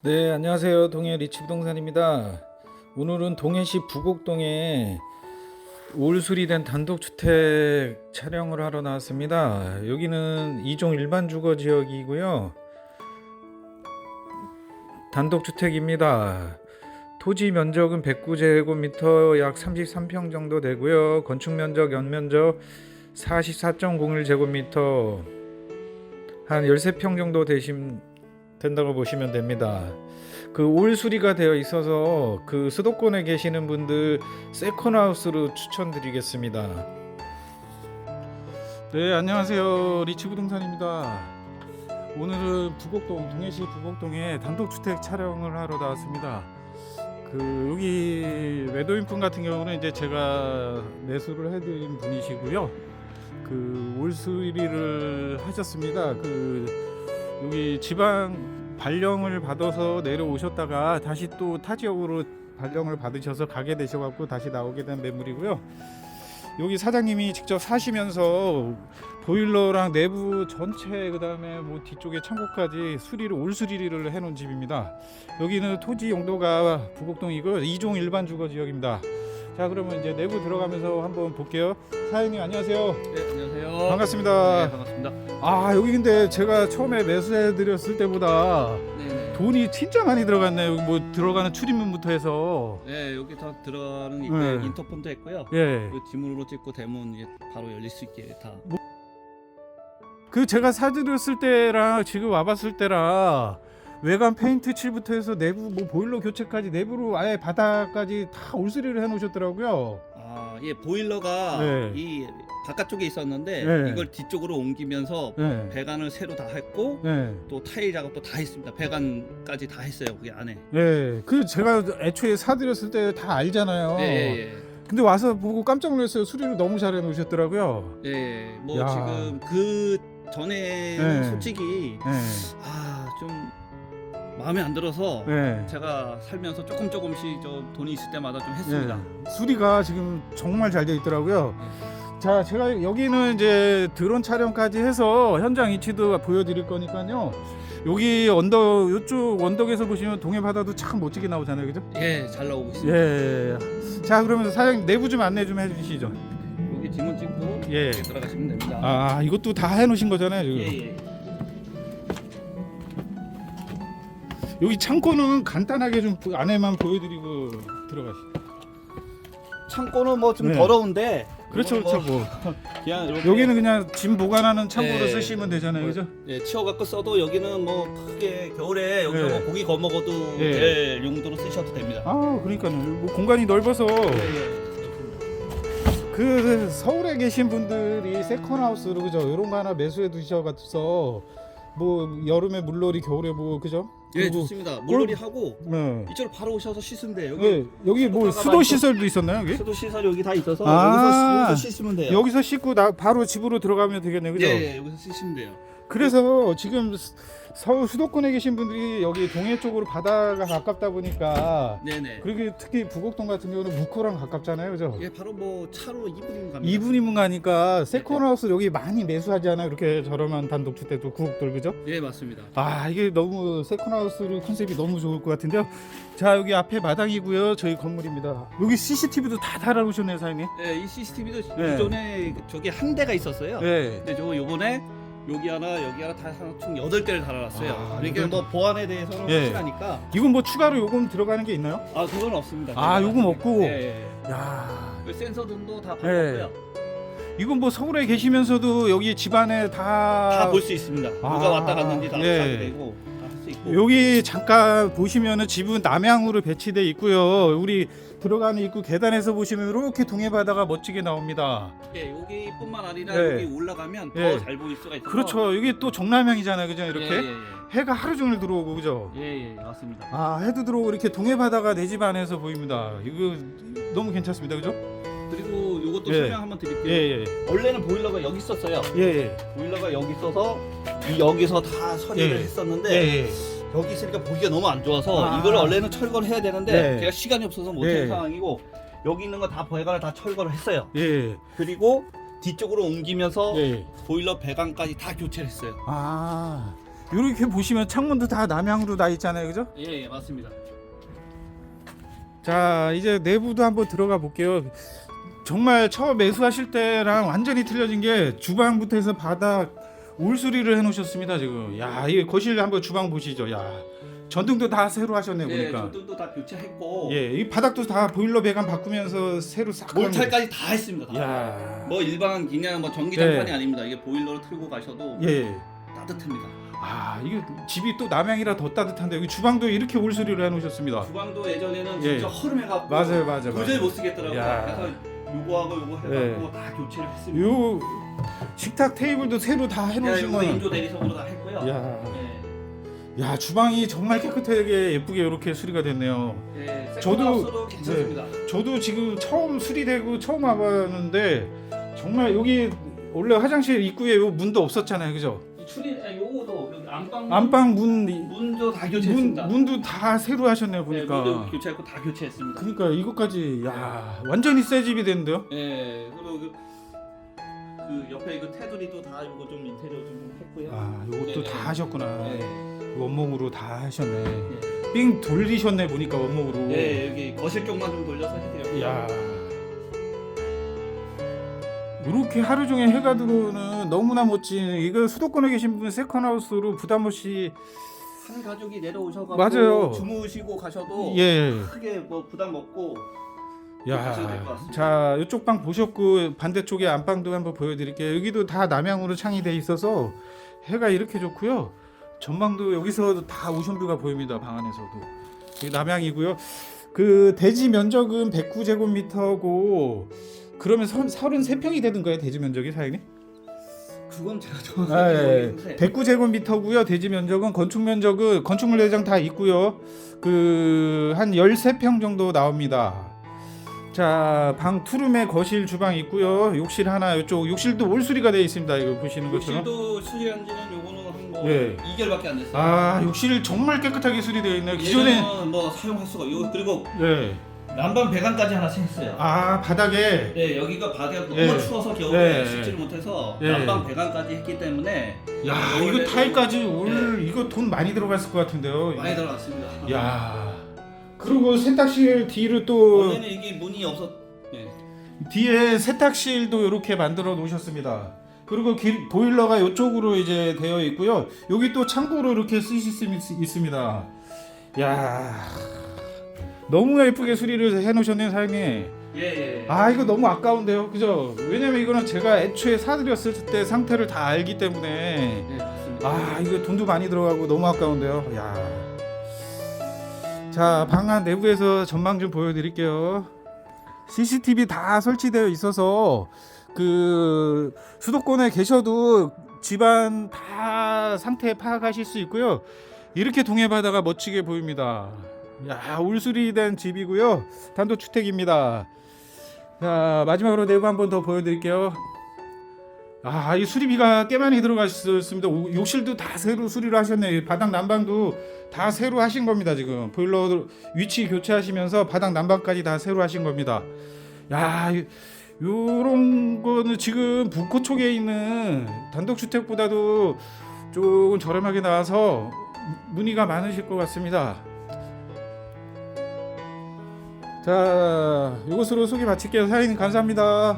네, 안녕하세요. 동해 리치 부동산입니다. 오늘은 동해시 부곡동에 올 수리 된 단독주택 촬영을 하러 나왔습니다. 여기는 이종 일반 주거 지역이고요. 단독주택입니다. 토지 면적은 109제곱미터 약 33평 정도 되고요. 건축 면적 연면적 44.01제곱미터 한 13평 정도 되심 된다고 보시면 됩니다. 그 올 수리가 되어 있어서 그 수도권에 계시는 분들 세컨하우스로 추천드리겠습니다. 네, 안녕하세요. 리치 부동산입니다. 오늘은 부곡동 동해시 부곡동에 단독주택 촬영을 하러 나왔습니다. 그 여기 외도인분 같은 경우는 이제 제가 매수를 해드린 분이시고요. 그 올 수리를 하셨습니다. 그 여기 지방 발령을 받아서 내려오셨다가 다시 또 타 지역으로 발령을 받으셔서 가게 되셔갖고 다시 나오게 된 매물이고요. 여기 사장님이 직접 사시면서 보일러랑 내부 전체 그다음에 뭐 뒤쪽에 창고까지 수리를 올 수리를 해놓은 집입니다. 여기는 토지 용도가 부곡동 이고 2종 일반 주거 지역입니다. 자 그러면 이제 내부 들어가면서 한번 볼게요. 사장님 안녕하세요. 네, 안녕하세요. 반갑습니다. 네, 반갑습니다. 아 여기 근데 제가 처음에 매수해 드렸을 때보다 네, 네. 돈이 진짜 많이 들어갔네요. 여기 뭐 들어가는 출입문부터 해서 네, 여기 다 들어가는 입구에 네. 인터폰도 했고요. 예. 그 지문으로 찍고 대문 이제 바로 열릴 수 있게 다. 그 제가 사드렸을 때랑 지금 와봤을 때랑 외관 페인트 칠부터 해서 내부 뭐 보일러 교체까지 내부로 아예 바닥까지 다 올수리를 해놓으셨더라고요. 아, 예, 보일러가 네. 이 바깥쪽에 있었는데 네. 이걸 뒤쪽으로 옮기면서 예. 배관을 새로 다 했고 예. 또 타일 작업도 다 했습니다. 배관까지 다 했어요. 그게 안에. 예. 그 제가 애초에 사드렸을 때 다 알잖아요. 네, 예, 근데 와서 보고 깜짝 놀랐어요. 수리를 너무 잘 해 놓으셨더라고요. 예. 예, 뭐 야. 지금 그 전에는 네. 솔직히 예. 아, 좀 마음에 안 들어서 예. 제가 살면서 조금 조금씩 좀 돈이 있을 때마다 좀 했습니다. 예. 수리가 지금 정말 잘 돼 있더라고요. 자, 제가 여기는 이제 드론 촬영까지 해서 현장 위치도 보여드릴 거니까요. 여기 언덕 이쪽 언덕에서 보시면 동해 바다도 참 멋지게 나오잖아요, 그죠? 예, 잘 나오고 있습니다. 예. 자, 그러면 사장님 내부 좀 안내 좀 해주시죠. 여기 지문 찍고 예. 이렇게 들어가시면 됩니다. 아, 이것도 다 해놓으신 거잖아요, 지금. 예, 예. 여기 창고는 간단하게 좀 보- 안에만 보여드리고 들어가시죠. 창고는 뭐 좀 네. 더러운데 그렇죠, 이거는 그렇죠. 뭐뭐 그냥 이렇게 여기는 그냥 짐 보관하는 창고로 네. 쓰시면 되잖아요, 그죠? 예, 치워갖고 써도 여기는 뭐 크게 겨울에 여기서 네. 뭐 고기 구워 먹어도 예. 될 용도로 쓰셔도 됩니다. 아, 그러니까요. 뭐 공간이 넓어서 예, 예. 그 서울에 계신 분들이 세컨하우스로 그죠? 이런 거 하나 매수해 두셔가지고서 뭐 여름에 물놀이, 겨울에 뭐 그죠? 예, 그리고- 좋습니다. 물놀이 하고 네. 이쪽으로 바로 오셔서 씻으면 돼요. 여기 예, 여기 뭐 수도 시설도 있었나요, 여기? 수도 시설 여기 다 있어서 아. 여기서, 여기서 씻으면 돼요. 여기서 씻고 나 바로 집으로 들어가면 되겠네요, 그죠? 예, 예, 여기서 씻으면 돼요. 그래서 지금 스- 서울 수도권에 계신 분들이 여기 동해 쪽으로 바다가 가깝다 보니까 네네. 그리고 특히 부곡동 같은 경우는 묵호랑 가깝잖아요, 그죠? 예, 바로 뭐 차로 2분이면 갑니다. 2분이면 가니까 세컨하우스 여기 많이 매수하지 않아요? 이렇게 저렴한 단독주택도 구옥들 그죠? 예, 맞습니다. 아 이게 너무 세컨하우스로 컨셉이 너무 좋을 것 같은데요. 자 여기 앞에 마당이고요. 저희 건물입니다. 여기 CCTV도 다 달아놓으셨네요, 사장님. 예, 이 CCTV도 예. 기존에 저기 한 대가 있었어요. 네. 근데 저 요번에 여기 하나 여기 하나 다총 여덟 대를 달아놨어요. 아, 그러니까 이건- 뭐 보안에 대해서는 예. 확실하니까 이건 뭐 추가로 요금 들어가는 게 있나요? 아 그건 없습니다. 아, 요금 없고? 예, 예. 야 그 센서 등도 다 예. 바꿨고요. 이건 뭐 서울에 계시면서도 여기 집안에 다 다 볼 수 있습니다. 누가 아, 왔다 갔는지 다 예. 되고 다 할 수 있고. 여기 잠깐 보시면은 집은 남향으로 배치돼 있고요. 우리 들어가는 입구 계단에서 보시면 이렇게 동해 바다가 멋지게 나옵니다. 예, 여기뿐만 아니라 예. 여기 올라가면 예. 더 잘 보일 수가 있어서. 그렇죠. 여기 또 정남향이잖아요, 그죠? 이렇게 예, 예, 해가 하루 종일 들어오고 그죠? 예, 예, 예, 맞습니다. 아 해도 들어오고 이렇게 동해 바다가 내 집 안에서 보입니다. 이거 너무 괜찮습니다, 그죠? 그리고 요것도 예. 설명 한번 드릴게요. 예 예 원래는 보일러가 여기 있었어요. 예. 예. 보일러가 여기 있어서 이 여기서 다 처리를 예. 했었는데 예. 여기 있으니까 보기가 너무 안 좋아서 아. 이걸 원래는 철거를 해야 되는데 네. 제가 시간이 없어서 못한 네. 상황이고 여기 있는 거 다 배관을 다 철거를 했어요. 예. 그리고 뒤쪽으로 옮기면서 예. 보일러 배관까지 다 교체를 했어요. 아 이렇게 보시면 창문도 다 남향으로 다 있잖아요, 그죠? 예, 예 맞습니다. 자 이제 내부도 한번 들어가 볼게요. 정말 처음 매수하실 때랑 완전히 틀려진 게 주방부터 해서 바닥 올수리를 해놓으셨습니다 지금. 야 이게 거실 한번 주방 보시죠. 야 전등도 다 새로 하셨네 예, 보니까. 전등도 다 교체했고 예, 이 바닥도 다 보일러 배관 바꾸면서 새로 싹. 한 몰탈까지 다 했습니다. 거. 다. 야. 뭐 일반 그냥 뭐 전기장판이 네. 아닙니다. 이게 보일러를 틀고 가셔도 예. 따뜻합니다. 아 이게 집이 또 남향이라 더 따뜻한데 여기 주방도 이렇게 올수리를 해놓으셨습니다. 주방도 예전에는 예. 진짜 허름해갖고 맞아요, 맞아요, 도저히 맞아요. 못 쓰겠더라고요. 야. 그래서 요거하고 요거 해갖고 다 교체를 했습니다. 요 식탁 테이블도 새로 다 야, 해놓으신 요거 거는. 인조 내리석으로 다 했고요. 야. 예. 야 주방이 정말 깨끗하게 예쁘게 이렇게 수리가 됐네요. 예, 저도- 저도 괜찮습니다. 저도 지금 처음 수리되고 처음 와봤는데 정말 여기 원래 화장실 입구에 요 문도 없었잖아요, 그죠? 이 추리 아, 요거도 여기 안방 안방 문, 문도 다 문 교체했습니다. 문도 다 새로 하셨네요, 네, 보니까. 문도 교체했고 다 교체했습니다. 그러니까 이것까지 야 완전히 새 집이 됐는데요. 예, 그리고 그, 그 옆에 그 테두리도 다 이거 좀 인테리어 좀 했고요. 아 이것도 네, 다 네. 하셨구나. 예, 원목으로 다 하셨네. 삥 돌리셨네 보니까 원목으로. 예, 여기 거실 쪽만 좀 돌려서 해드렸고요. 야. 이렇게 하루 종일 해가 들어오는 너무나 멋진 이거 수도권에 계신 분 세컨하우스로 부담 없이 한 가족이 내려오셔가지고 맞아요. 주무시고 가셔도 예. 크게 뭐 부담 없고 야. 가셔도 될 것 같습니다. 자, 이쪽 방 보셨고 반대쪽에 안방도 한번 보여 드릴게요. 여기도 다 남향으로 창이 돼 있어서 해가 이렇게 좋고요. 전망도 여기서 다 오션뷰가 보입니다. 방 안에서도. 여기 남향이고요. 그 대지 면적은 109제곱미터고 그러면 33평이 되는 거예요, 대지 면적이 사장님? 그건 제가 아, 정확하게 예. 모르겠는데 109제곱미터고요. 대지 면적은 건축 면적은 건축물 내장 다 있고요. 그 한 13평 정도 나옵니다. 자, 방 투룸에 거실 주방 있고요. 욕실 하나 이쪽 욕실도 올수리가 되어 있습니다. 이거 보시는 것처럼. 욕실도 수리한 지는 요거는 한뭐 예. 2개월밖에 안 됐어요. 아, 욕실 정말 깨끗하게 수리되어 있네요. 기존에 예전에는 뭐 사용할 수가 요 그리고 네. 난방 배관까지 하나 했어요. 아, 바닥에 네 여기가 바닥이 너무 예. 추워서 겨울에 예. 씻지를 못해서 예. 난방 배관까지 했기 때문에 야, 겨울에도 이거 타일까지 올 이거 돈 많이 들어갔을 것 같은데요. 많이 들어갔습니다. 야. 그리고 세탁실 뒤로 또 원래는 이게 문이 없었. 예. 뒤에 세탁실도 이렇게 만들어 놓으셨습니다. 그리고 길, 보일러가 이쪽으로 이제 되어 있고요. 여기 또 창고로 이렇게 쓰실 수 있- 있습니다. 야 너무 예쁘게 수리를 해놓으셨네요, 사장님. 예 예. 아 이거 너무 아까운데요, 그죠? 왜냐면 이거는 제가 애초에 사드렸을 때 상태를 다 알기 때문에 네 맞습니다. 아 이거 돈도 많이 들어가고 너무 아까운데요. 야. 자 방 안 내부에서 전망 좀 보여드릴게요. CCTV 다 설치되어 있어서 그 수도권에 계셔도 집안 다 상태 파악하실 수 있고요. 이렇게 동해바다가 멋지게 보입니다. 야 올수리 된 집이고요. 단독주택입니다. 자 마지막으로 내부 한번 더 보여드릴게요. 아, 이 수리비가 꽤 많이 들어갔습니다. 오- 욕실도 다 새로 수리를 하셨네. 바닥 난방도 다 새로 하신 겁니다. 지금 보일러 위치 교체하시면서 바닥 난방까지 다 새로 하신 겁니다. 야, 이- 요런 거는 지금 북코 쪽에 있는 단독 주택보다도 조금 저렴하게 나와서 문의가 많으실 것 같습니다. 자, 이것으로 소개 마칠게요. 사장님 감사합니다.